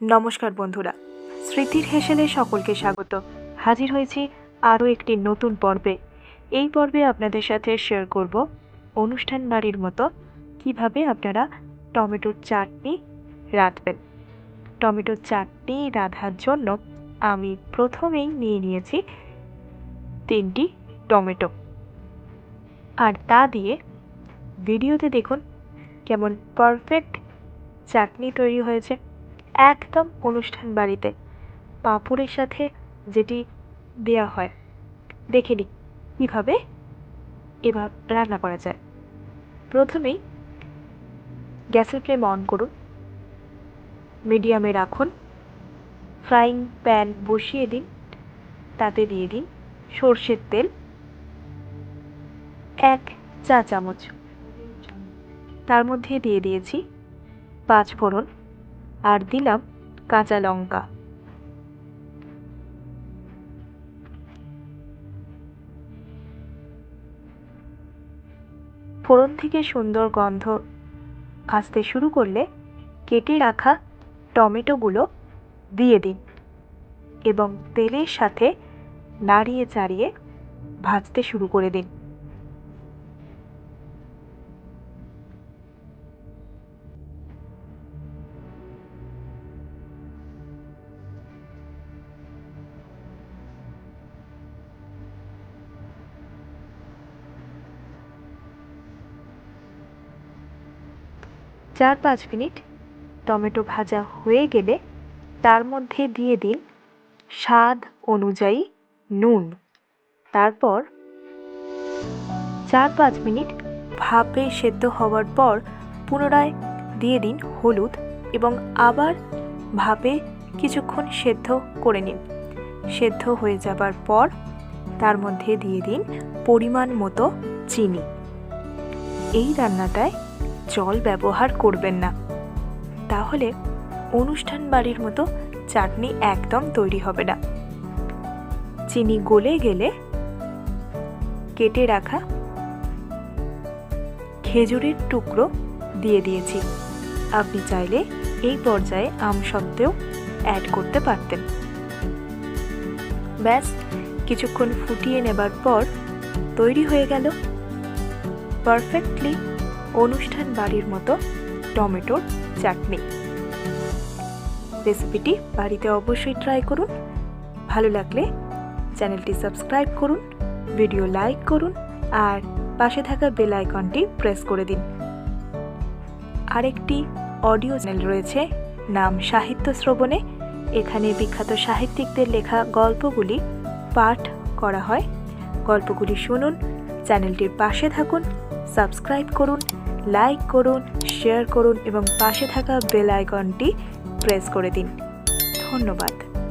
নমস্কার বন্ধুরা, স্মৃতির হেসেলে সকলকে স্বাগত। হাজির হয়েছি আরও একটি নতুন পর্বে। এই পর্বে আপনাদের সাথে শেয়ার করব অনুষ্ঠান বাড়ির মতো কীভাবে আপনারা টমেটোর চাটনি রাঁধবেন। টমেটোর চাটনি রাঁধার জন্য আমি প্রথমেই নিয়ে নিয়েছি তিনটি টমেটো। আর তা দিয়ে ভিডিওতে দেখুন কেমন পারফেক্ট চাটনি তৈরি হয়েছে। একদম অনুষ্ঠান বাড়িতে। পাঁপড়ের সাথে যেটি দেয়া হয়। দেখে নিই কীভাবে এবার রান্না করা যায়। প্রথমেই গ্যাসের ফ্লেম অন করুন। মিডিয়ামে রাখুন। ফ্রাইং প্যান বসিয়ে দিন। তাতে দিয়ে দিন সর্ষের তেল। এক চা চামচ। তার মধ্যে দিয়ে দিয়েছি পাঁচ ফোড়ন। আর দিলাম কাঁচা লঙ্কা। ফোড়ন থেকে সুন্দর গন্ধ আসতে শুরু করলে কেটে রাখা টমেটোগুলো দিয়ে দিন এবং তেলের সাথে নাড়িয়ে চাড়িয়ে ভাজতে শুরু করে দিন। চার পাঁচ মিনিট টমেটো ভাজা হয়ে গেলে তার মধ্যে দিয়ে দিন স্বাদ অনুযায়ী নুন। তারপর চার পাঁচ মিনিট ভাপে সেদ্ধ হওয়ার পর পুনরায় দিয়ে দিন হলুদ এবং আবার ভাপে কিছুক্ষণ সেদ্ধ করে নিন। সেদ্ধ হয়ে যাবার পর তার মধ্যে দিয়ে দিন পরিমাণ মতো চিনি। এই রান্নাটায় জল ব্যবহার করবেন না। তাহলে অনুষ্ঠান বাড়ির মতো চাটনি একদম তৈরি হবে না। চিনি গলে গেলে কেটে রাখা খেজুরের টুকরো দিয়ে দিয়েছি। আপনি চাইলে এই পর্যায়ে আম সত্ত্বেও অ্যাড করতে পারতেন। ব্যাস, কিছুক্ষণ ফুটিয়ে নেবার পর তৈরি হয়ে গেল। পারফেক্টলি অনুষ্ঠান বাড়ির মতো টমেটোর চাটনি। রেসিপিটি বাড়িতে অবশ্যই ট্রাই করুন। ভালো লাগলে চ্যানেলটি সাবস্ক্রাইব করুন, ভিডিও লাইক করুন আর পাশে থাকা বেল আইকনটি প্রেস করে দিন। আরেকটি অডিও চ্যানেল রয়েছে, নাম সাহিত্য শ্রবণে। এখানে বিখ্যাত সাহিত্যিকদের লেখা গল্পগুলি পাঠ করা হয়। গল্পগুলি শুনুন, চ্যানেলটির পাশে থাকুন সাবস্ক্রাইব করুন, লাইক করুন, শেয়ার করুন এবং পাশে থাকা বেল আইকনটি প্রেস করে দিন। ধন্যবাদ।